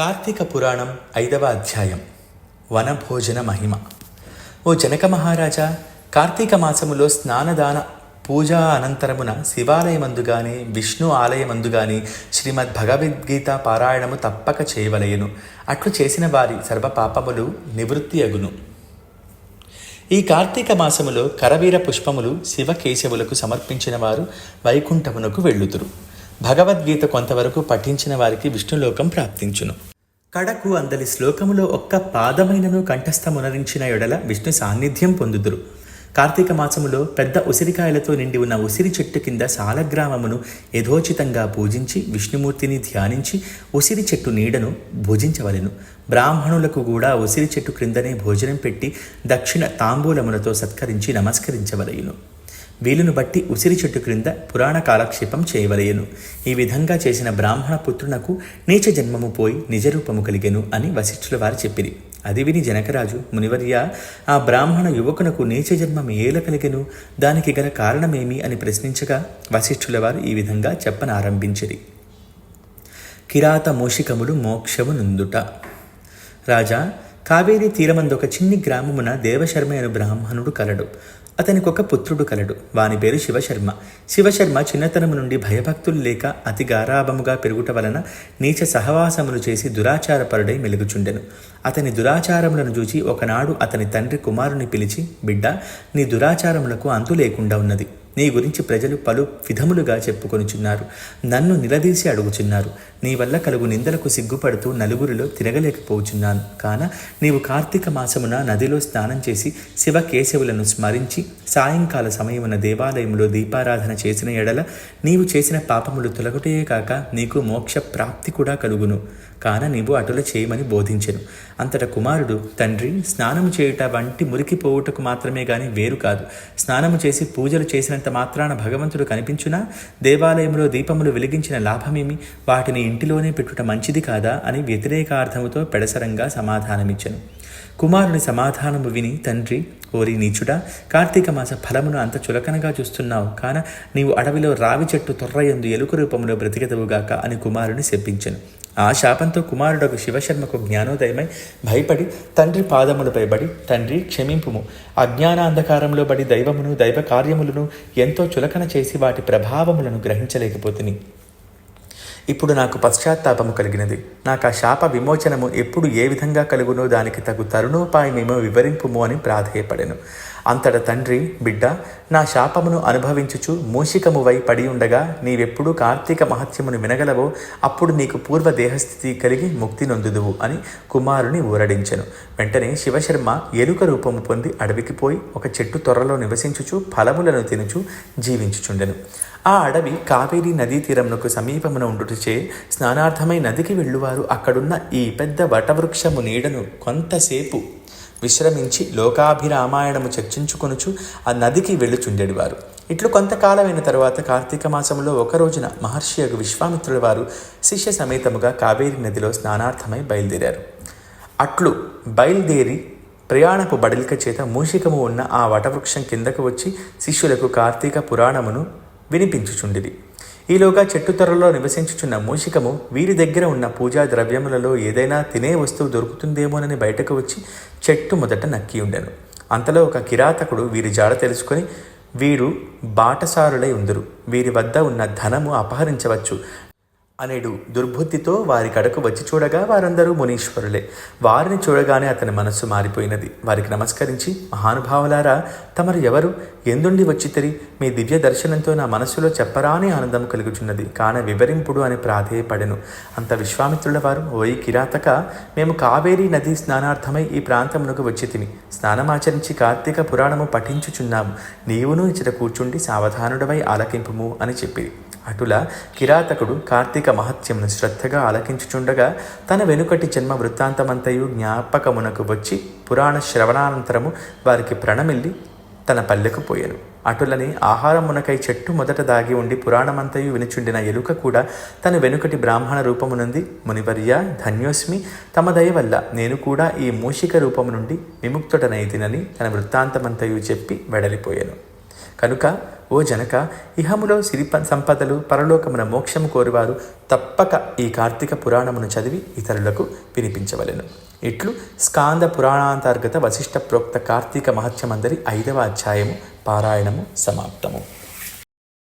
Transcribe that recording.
కార్తీక పురాణం ఐదవ అధ్యాయం. వనభోజన మహిమ. ఓ జనక మహారాజా కార్తీక మాసములో స్నానదాన పూజా అనంతరమున శివాలయమందు గాని విష్ణు ఆలయమందు గాని శ్రీమద్ భగవద్గీత పారాయణము తప్పక చేయవలయను అట్లు చేసిన వారి సర్వ పాపములు నివృత్తి అగును. ఈ కార్తీక మాసములో కరవీర పుష్పములు శివకేశవులకు సమర్పించిన వారు వైకుంఠమునకు వెళ్ళుతురు భగవద్గీత కొంతవరకు పఠించిన వారికి విష్ణులోకం ప్రాప్తించును. కడకు అందలి శ్లోకములో ఒక్క పాదమైనను కంఠస్థమునరించిన ఎడల విష్ణు సాన్నిధ్యం పొందుదురు. కార్తీక మాసములో పెద్ద ఉసిరికాయలతో నిండి ఉన్న ఉసిరి చెట్టు కింద సాలగ్రామమును యథోచితంగా పూజించి విష్ణుమూర్తిని ధ్యానించి ఉసిరి చెట్టు నీడను భుజించవలెను. బ్రాహ్మణులకు కూడా ఉసిరి చెట్టు క్రిందనే భోజనం పెట్టి దక్షిణ తాంబూలములతో సత్కరించి నమస్కరించవలయును వీలును బట్టి ఉసిరి చెట్టు క్రింద పురాణ కాలక్షేపం చేయవలయను ఈ విధంగా చేసిన బ్రాహ్మణ పుత్రునకు నీచ జన్మము పోయి నిజరూపము కలిగెను అని వశిష్ఠుల వారు చెప్పిరి. అది విని జనకరాజు మునివర్య ఆ బ్రాహ్మణ యువకునకు నీచ జన్మం ఏల కలిగెను? దానికి గల కారణమేమి అని ప్రశ్నించగా వశిష్ఠుల వారు ఈ విధంగా చెప్పనారంభించిరి. కిరాత మూషికముడు మోక్షము నుందుట. రాజా కావేరీ తీరమందొక చిన్ని గ్రామమున దేవశర్మ అను బ్రాహ్మణుడు కలడు. అతనికి ఒక పుత్రుడు కలడు. వాని పేరు శివశర్మ. శివశర్మ చిన్నతనము నుండి భయభక్తులు లేక అతి గారాభముగా పెరుగుట వలన నీచ సహవాసములు చేసి దురాచారపరుడై మెలుగుచుండెను. అతని దురాచారములను చూచి ఒకనాడు అతని తండ్రి కుమారుని పిలిచి బిడ్డ నీ దురాచారములకు అంతు లేకుండా ఉన్నది. నీ గురించి ప్రజలు పలు విధములుగా చెప్పుకొనుచున్నారు. నన్ను నిలదీసి అడుగుచున్నారు. నీ వల్ల కలుగు నిందలకు సిగ్గుపడుతూ నలుగురిలో తిరగలేకపోచున్నాను. కాన నీవు కార్తీక మాసమున నదిలో స్నానం చేసి శివ కేశవులను స్మరించి సాయంకాల సమయమున దేవాలయంలో దీపారాధన చేసిన ఎడల నీవు చేసిన పాపములు తొలగటే కాక నీకు మోక్ష ప్రాప్తి కూడా కలుగును. కాన నీవు అటుల చేయమని బోధించెను. అంతట కుమారుడు తండ్రి స్నానము చేయుట వంటి మురికిపోవుటకు మాత్రమే గాని వేరు కాదు. స్నానము చేసి పూజలు చేసిన చేసినంత మాత్రాన భగవంతుడు కనిపించునా? దేవాలయంలో దీపములు వెలిగించిన లాభమేమి? వాటిని ఇంటిలోనే పెట్టుట మంచిది కాదా? అని వ్యతిరేకార్థముతో పెడసరంగా సమాధానమిచ్చను. కుమారుని సమాధానము విని తండ్రి ఓరి నీచుడా కార్తీక మాస ఫలమును అంత చులకనగా చూస్తున్నావు. కాన నీవు అడవిలో రావి చెట్టు తొర్రయందు ఎలుక రూపంలో బ్రతికెదవుగాక అని కుమారుని శప్పించను ఆ శాపంతో కుమారుడకు శివశర్మకు జ్ఞానోదయమై భయపడి తండ్రి పాదములపై బడి తండ్రి క్షమింపుము. అజ్ఞానాంధకారంలో బడి దైవమును దైవ కార్యములను ఎంతో చులకన చేసి వాటి ప్రభావములను గ్రహించలేకపోతుని. ఇప్పుడు నాకు పశ్చాత్తాపము కలిగినది. నాకు ఆ శాప విమోచనము ఎప్పుడు ఏ విధంగా కలుగునో దానికి తగు తరుణోపాయమేమో వివరింపుము అని ప్రాధేయపడెను. అంతట తండ్రి బిడ్డ నా శాపమును అనుభవించుచు మూషికమువై పడి ఉండగా నీవెప్పుడు కార్తీక మహత్యమును వినగలవో అప్పుడు నీకు పూర్వ దేహస్థితి కలిగి ముక్తి నొందుదువు అని కుమారుని ఊరడించెను. వెంటనే శివశర్మ ఎలుక రూపము పొంది అడవికి పోయి ఒక చెట్టు త్వరలో నివసించుచు ఫలములను తినుచు జీవించుచుండెను. ఆ అడవి కావేరీ నదీ తీరమునకు సమీపమున ఉండుటచే స్నానార్థమై నదికి వెళ్ళువారు అక్కడున్న ఈ పెద్ద వటవృక్షము నీడను కొంతసేపు విశ్రమించి లోకాభిరామాయణము చర్చించుకొనుచు ఆ నదికి వెళ్ళుచుండేవారు. ఇట్లు కొంతకాలమైన తరువాత కార్తీక మాసంలో ఒక రోజున మహర్షి యొక్క విశ్వామిత్రుల వారు శిష్య సమేతముగా కావేరీ నదిలో స్నానార్థమై బయలుదేరారు. అట్లు బయలుదేరి ప్రయాణపు బడలిక చేత మూషికము ఉన్న ఆ వటవృక్షం కిందకు వచ్చి శిష్యులకు కార్తీక పురాణమును వినిపించుచుండిది ఈలోగా చెట్టు తొరలో నివసించుచున్న మూషికము వీరి దగ్గర ఉన్న పూజా ద్రవ్యములలో ఏదైనా తినే వస్తువు దొరుకుతుందేమోనని బయటకు వచ్చి చెట్టు మొదట నక్కి ఉండెను. అంతలో ఒక కిరాతకుడు వీరి జాడ తెలుసుకొని వీరు బాటసారులై ఉందరు. వీరి వద్ద ఉన్న ధనము అపహరించవచ్చు. అనేడు దుర్బుద్ధితో వారి కడకు వచ్చి చూడగా వారందరూ మునీశ్వరులే. వారిని చూడగానే అతని మనస్సు మారిపోయినది. వారికి నమస్కరించి మహానుభావులారా తమరు ఎవరు? ఎందుండి వచ్చితిరి మీ దివ్య దర్శనంతో నా మనస్సులో చెప్పరాని ఆనందం కలుగుచున్నది. కాన వివరింపుడు అని ప్రాధేయపడెను. అంత విశ్వామిత్రుల వారు ఓయి కిరాతక మేము కావేరీ నదీ స్నానార్థమై ఈ ప్రాంతమునకు వచ్చి తిని. స్నానమాచరించి కార్తీక పురాణము పఠించుచున్నాము. నీవును ఇచ్చట కూర్చుండి సావధానుడవై ఆలకింపుము అని చెప్పింది అటుల కిరాతకుడు కార్తీక మహత్యమును శ్రద్ధగా ఆలకించుచుండగా తన వెనుకటి జన్మ వృత్తాంతమంతయు జ్ఞాపకమునకు వచ్చి పురాణ శ్రవణానంతరము వారికి ప్రణమిల్లి తన పల్లెకు పోయాను. అటులని ఆహారమునకై చెట్టు మొదట దాగి ఉండి పురాణమంతయు వినుచుండిన ఎలుక కూడా తన వెనుకటి బ్రాహ్మణ రూపమునుంది మునివర్య ధన్యోస్మి తమ దయ వల్ల నేను కూడా ఈ మూషిక రూపము నుండి విముక్తుడనైతినని తన వృత్తాంతమంతయు చెప్పి వెడలిపోయాను. కనుక ఓ జనక ఇహములో సిరి సంపదలు పరలోకమున మోక్షము కోరువారు తప్పక ఈ కార్తీక పురాణమును చదివి ఇతరులకు వినిపించవలెను. ఇట్లు స్కాంద పురాణాంతర్గత వశిష్ట ప్రోక్త కార్తీక మహత్యమందరి ఐదవ అధ్యాయము పారాయణము సమాప్తము.